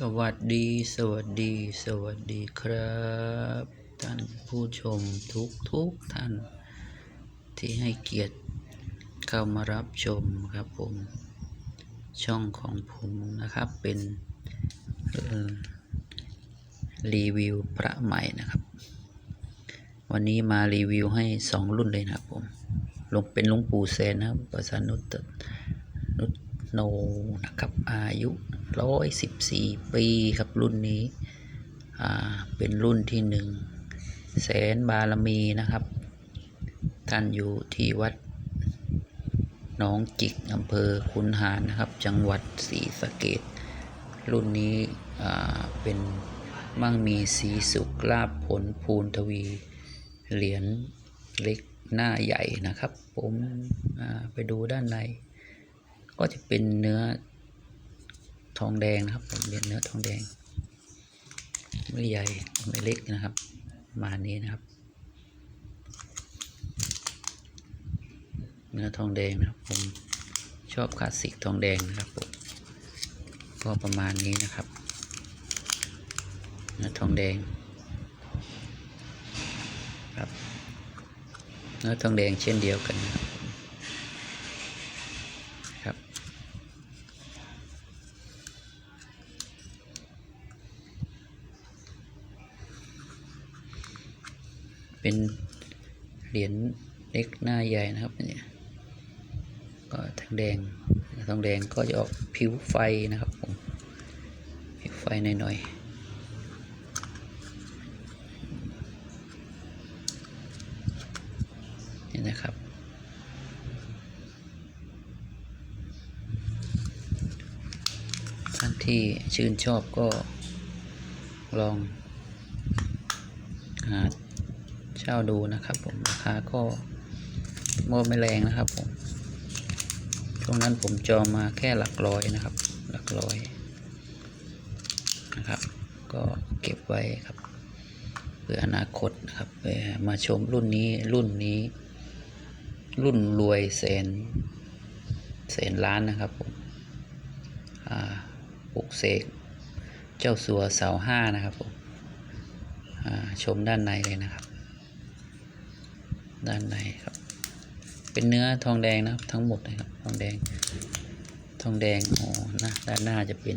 สวัสดี สวัสดี สวัสดีครับ ท่านผู้ชมทุกทุกท่าน ที่ให้เกียรติเข้ามารับชมครับผม ช่องของผมนะครับเป็นรีวิวพระใหม่นะครับ วันนี้มารีวิวให้สองรุ่นเลยนะครับผมลงเป็นหลวงปู่แสนนะครับประสานุตตนุตโนนะครับอายุ ร้อยสิบสี่ปีครับรุ่นนี้ อ่า เป็นรุ่นที่หนึ่งแสนบารมีนะครับ ท่านอยู่ที่วัดหน้องจิกอำเภอคุนหารนะครับ จังหวัดศรีสะเกดรุ่นนี้เป็นมั่งมีสีสุขลาบผลภูนทวี เหรียญเล็กหน้าใหญ่นะครับ ผมไปดูด้านใน ก็จะเป็นเนื้อ ทองแดงนะครับผมเป็นเนื้อทองแดง ไม่ใหญ่ไม่เล็กนะครับประมาณนี้นะครับ เนื้อทองแดงนะครับผมชอบคลาสสิกทองแดงนะครับผมก็ประมาณนี้นะครับ เนื้อทองแดงครับเนื้อทองแดงเช่นเดียวกันนะครับ เป็นเหรียญเล็กหน้าใหญ่นะครับเนี่ยก็ทองแดงทองแดงก็จะออกผิวไฟนะครับผมผิวไฟหน่อยๆนี่นะครับ ท่านที่ชื่นชอบก็ลองหา เช่าดูนะครับผมราคาก็โมไม่แรงนะครับผมช่วงนั้นผมจองมาแค่หลักร้อยนะครับ หลักร้อยนะครับ ก็เก็บไว้ครับเพื่ออนาคตนะครับมาชมรุ่นนี้รุ่นนี้ รุ่นรวยแสนแสนล้านนะครับผมอ่าปลุกเสกเจ้าสัวเสาห้านะครับผมชมด้านในเลยนะครับ ด้านในครับ เป็นเนื้อทองแดงนะครับ ทั้งหมดเลยครับ ทองแดง ทองแดงอ๋อนะด้านหน้าจะเป็น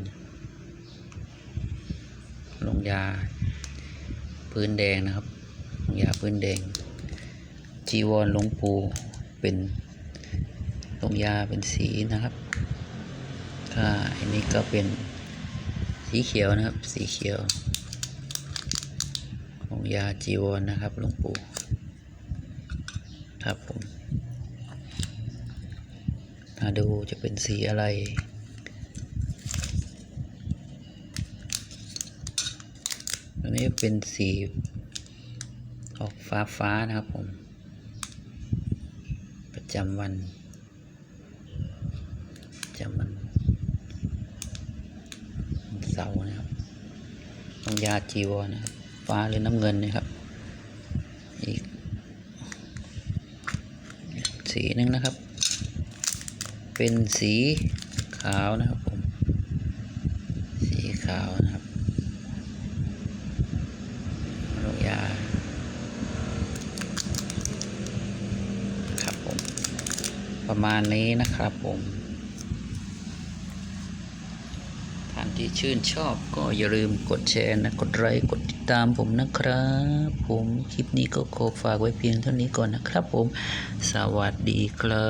ลงยา พื้นแดงนะครับลงยาพื้นแดง จีวรหลวงปู่เป็นลงยาเป็นสีนะครับถ้าอันนี้ก็เป็นสีเขียวนะครับ สีเขียวลงยาจีวรนะครับหลวงปู่ ครับผมมาดูจะเป็นสีอะไร อันนี้เป็นสีออกฟ้าฟ้าๆนะครับผม ประจำวันประจำวันเสาร์นะครับตรงยาจีวรนะครับ ฟ้าหรือน้ำเงินนะครับ อีก สีหนึ่งนะครับ เป็นสีขาวนะครับผม สีขาวนะครับโรยาครับผม ประมาณนี้นะครับผม ท่าน ที่ชื่นชอบก็อย่าลืมกดแชร์นะกดไลค์กดติดตามผมนะครับ ผมคลิปนี้ก็ขอฝากไว้เพียงเท่านี้ก่อนนะครับผม สวัสดีครั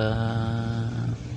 บ